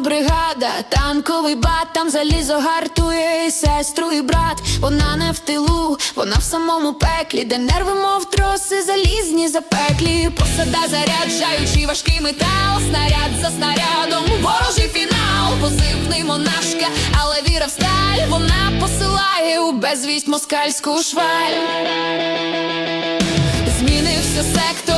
Бригада, танковий бат, там залізо гартує і сестру і брат. Вона не в тилу, вона в самому пеклі, де нерви, мов троси, залізні запеклі. Посада заряджаючи важкий метал, снаряд за снарядом, ворожий фінал, позивний монашка, але віра в сталь, вона посилає у безвість москальську шваль. Змінився сектор,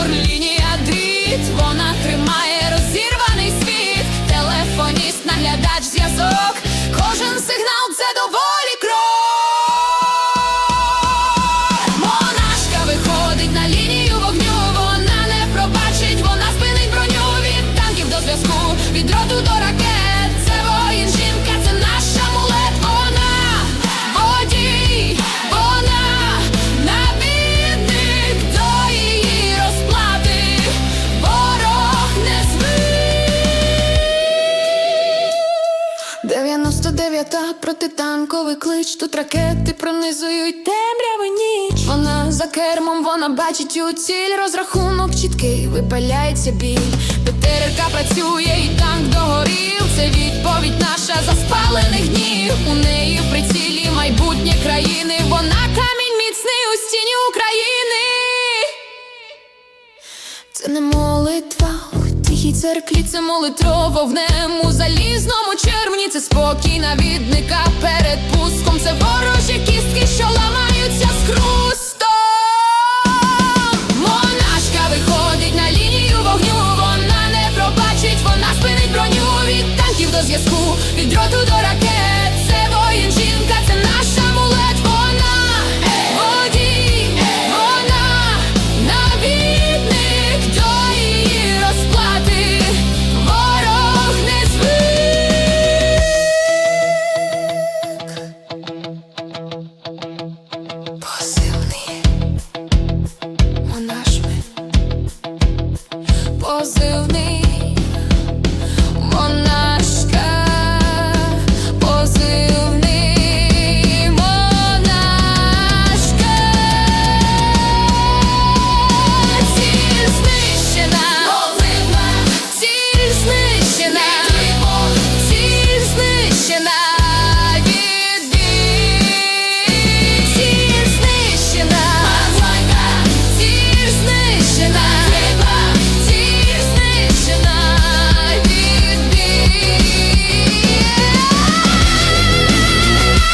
99-та протитанковий клич. Тут ракети пронизують темряви ніч. Вона за кермом, вона бачить у ціль. Розрахунок чіткий, випаляється біль. ПТРК працює і танк догорів. Це відповідь наша за спалених днів. У неї церкві, це молитва вовнем у залізному червні. Це спокій навідника перед пуском. Це ворожі кістки, що ламаються з хрустом. Монашка виходить на лінію вогню. Вона не пробачить, вона спинить броню від танків до зв'язку, від дроту до ракет.